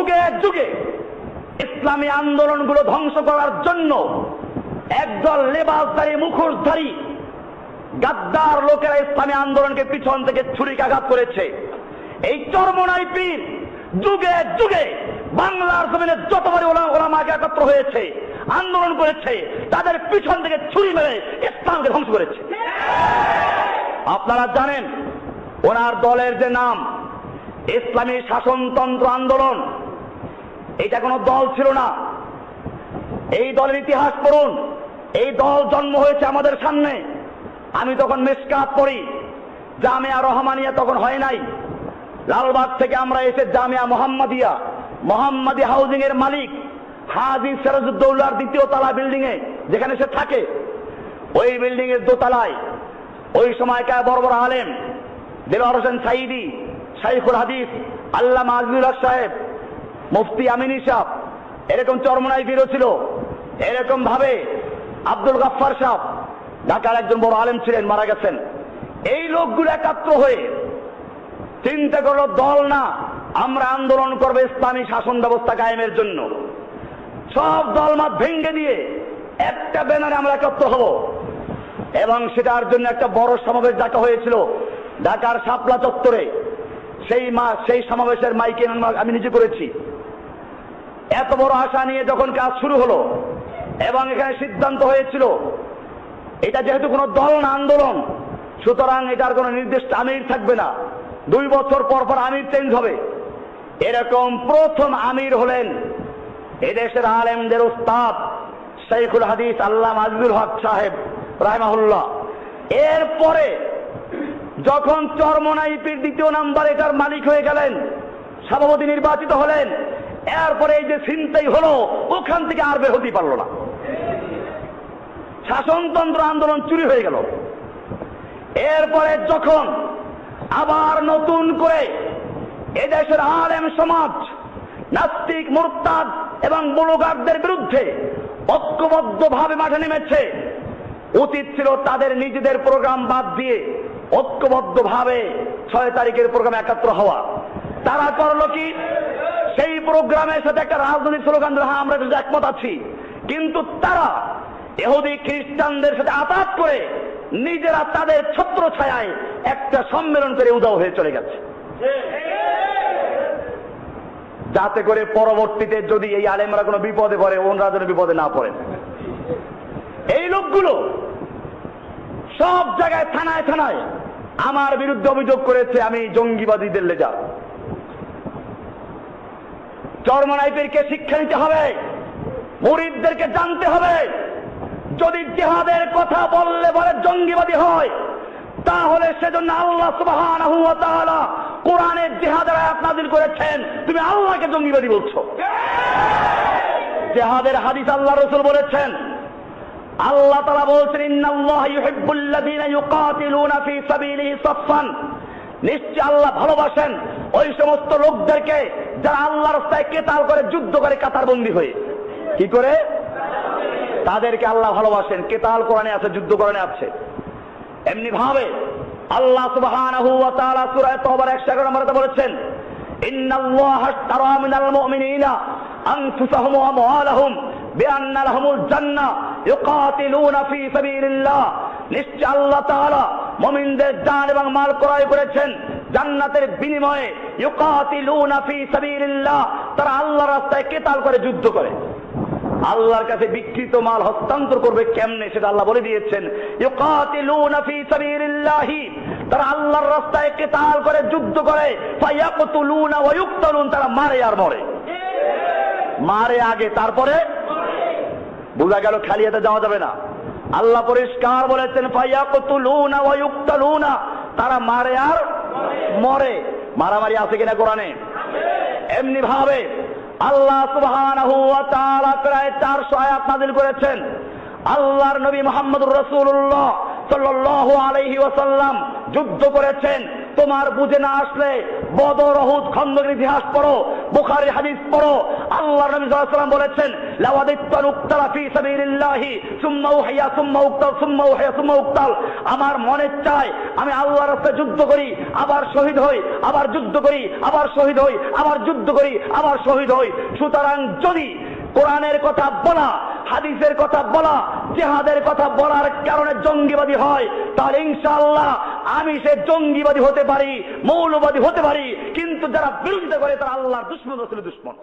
যুগে যুগে ইসলামী আন্দোলনগুলো ধ্বংস করার জন্য একদল লেবাসধারী, মুখোশধারী, গাদ্দার লোকেরা ইসলামী আন্দোলনকে পিছন থেকে ছুরিকাঘাত করেছে। এই চরমনাই পীর যুগে যুগে বাংলার জমিনে যতবারই ওলা- ওলামাকে একত্র হয়েছে, আন্দোলন করেছে, তাদের পিছন থেকে ছুরি মেরে ইসলামকে ধ্বংস করেছে। আপনারা জানেন, ওনার দলের যে নাম, ইসলামী শাসনতন্ত্র আন্দোলন এটা কোনো দল ছিল না। এই দলের ইতিহাস পড়ুন। এই দল জন্ম হয়েছে আমাদের সামনে। আমি তখন মেসকাত পড়ি। জামিয়া রহমানিয়া তখন হয় নাই। লালবাগ থেকে আমরা এসে জামিয়া মোহাম্মদিয়া, মোহাম্মদী হাউজিং এর মালিক হাজি সিরাজউদ্দৌলার দ্বিতীয় তালা বিল্ডিং এ, যেখানে সে থাকে। ওই বিল্ডিং এর দোতলায় ওই সময়কার বড় বড় আলেম দেলোয়ার হোসেন সাইদি শাইখুল হাদিস আল্লাহ মাজুল সাহেব মুফতি আমিনী সাহ এরকম চরমনাই বীরও ছিল। এরকম ভাবে আব্দুল গাফফার সাহ ঢাকার একজন বড় আলেম ছিলেন, মারা গেছেন। এই লোকগুলো একাত্র হয়ে চিন্তা করল, দল না, আমরা আন্দোলন করব ইসলামী শাসন ব্যবস্থা কায়েমের জন্য। সব দল দলমত ভেঙ্গে দিয়ে একটা ব্যানারে আমরা একত্র হব। এবং সেটার জন্য একটা বড় সমাবেশ ডাকা হয়েছিল, ঢাকার শাপলা চত্বরে। সেই মা, সেই সমাবেশের মাইকে আমি নিজে করেছি। এত বড় আশা নিয়ে যখন কাজ শুরু হলো এবং এখানে সিদ্ধান্ত হয়েছিল, এটা যেহেতু কোনো দল না আন্দোলন, সুতরাং এটার কোনো নির্দিষ্ট আমির থাকবে না। দুই বছর পর পর আমির চেঞ্জ হবে। এরকম প্রথম আমির হলেন এদেশের আলেমদের উস্তাদ শেখুল হাদিস আল্লাহ মাজুল হক সাহেব, রাহমাহুল্লাহ। এরপরে যখন চরমনাইপির দ্বিতীয় নাম্বার এটার মালিক হয়ে গেলেন, সভাপতি নির্বাচিত হলেন এরপরে এই যে চিন্তাই হলো, ওখান থেকে আর বের হতেই পারল না। শাসনতন্ত্র আন্দোলন চুরি হয়ে গেল। এরপরে যখন আবার নতুন করে এদেশের আলেম সমাজ, নাস্তিক, মুরতাদ এবং বুলুগারদের বিরুদ্ধে ঐক্যবদ্ধ ভাবে মাঠে নেমেছে উচিত ছিল তাদের নিজেদের প্রোগ্রাম বাদ দিয়ে ঐক্যবদ্ধ ভাবে ছয় তারিখের প্রোগ্রামে একাত্র হওয়া। তারা করল কি? সেই প্রোগ্রামের সাথে একটা রাজনৈতিক স্লোগান দিল, হ্যাঁ আমরা একমত আছি। কিন্তু তারা এহুদি খ্রিস্টানদের সাথে আতাত করে নিজেরা তাদের ছত্র ছায়ায় একটা সম্মেলন করে উদাও হয়ে চলে গেছে। যাতে করে পরবর্তীতে যদি এই আলেমরা কোনো বিপদে পড়ে ওনরা যেন বিপদে না পড়েন। এই লোকগুলো সব জায়গায় থানায় থানায় আমার বিরুদ্ধে অভিযোগ করেছে আমি জঙ্গিবাদীদের লেজা চর্মনাইপেরকে শিক্ষা নিতে হবে। মুরিদদেরকে জানতে হবে। যদি জেহাদের কথা বললে বলে জঙ্গিবাদী হয়, তাহলে সেজন্য আল্লাহ তাআলা কোরআনের জেহাদের আয়াত নাযিল করেছেন। তুমি আল্লাহকে জঙ্গিবাদী বলছো। জেহাদের হাদিস আল্লাহ রসুল বলেছেন, আল্লাহ তাআলা বলছেন, ইন্নাল্লাহ ইউহিব্বুল্লাযীনা ইউকাতিলুনা ফী সাবিলিহি সাফফান। নিশ্চয় আল্লাহ ভালোবাসেন। ওই সমস্ত লোকদেরকে যারা আল্লাহর রাস্তায় কেতাল করে যুদ্ধ করে কাতারবন্দি হয়ে। কি করে? তাদেরকে আল্লাহ ভালোবাসেন। কেতাল কোরআনে আছে, যুদ্ধ কোরআনে আছে। এমনি ভাবে আল্লাহ তওবার 111 নম্বরে বলেছেন নিশ্চয় আল্লাহ মুমিনদের জান এবং মাল ক্রয় করেছেন। জান্নাতের বিনিময়ে ইউকাতিলুনা সাবিলিল্লাহ, তারা আল্লাহর রাস্তায় কেতাল করে যুদ্ধ করে। আল্লাহর কাছে বিকৃত মাল হস্তান্তর করবে কেমনে সেটা আল্লাহ বলে দিয়েছেন। ইউকাতিলুনা সাবিলিল্লাহি, তারা আল্লাহর রাস্তায় কেতাল করে যুদ্ধ করে। ফায়াকতুলুনা ওয়া ইউকতালুন, তারা মারে আর মরে। মারে আগে, তারপরে বোঝা গেল খালি হাতে যাওয়া যাবে না। আল্লাহ পরিষ্কার বলেছেন, ফায়াকতুলুনা ওয়া ইউকতালুনা, তারা মারে আর মরে, মারামারি আছে কিনা কোরআনে? এমনি ভাবে আল্লাহ তাআলা প্রায় 400 আয়াত নাযিল করেছেন। আল্লাহর নবী মুহাম্মদুর রাসূলুল্লাহ সাল্লাল্লাহু আলাইহি ওয়াসাল্লাম যুদ্ধ করেছেন। তোমার বুঝে না আসলে বদর অহুদ খন্দকের ইতিহাস পড়ো, বুখারী হাদিস পড়ো। আল্লাহ নবী ওয়াসাল্লাম বলেছেন, লাওয়াদিত্তান উক্তালা ফি সাবিলিল্লাহি, সুম্মা উহিয়া সুম্মা উক্তাল, সুম্মা উহিয়া সুম্মা উক্তাল। আমার মনে চায়, আমি আল্লাহর রাস্তায় যুদ্ধ করি, আবার শহীদ হই, আবার যুদ্ধ করি, আবার শহীদ হই, আবার যুদ্ধ করি, আবার শহীদ হই। সুতরাং যদি কোরআনের কথা বলা, হাদিসের কথা বলা, জেহাদের কথা বলার কারণে জঙ্গিবাদী হয়, তাহলে ইনশাআল্লাহ আমি সে জঙ্গিবাদী হতে পারি, মৌলবাদী হতে পারি, কিন্তু যারা বিরোধিতা করে তারা আল্লাহর দুশ্মন রসুলের দুশ্মন।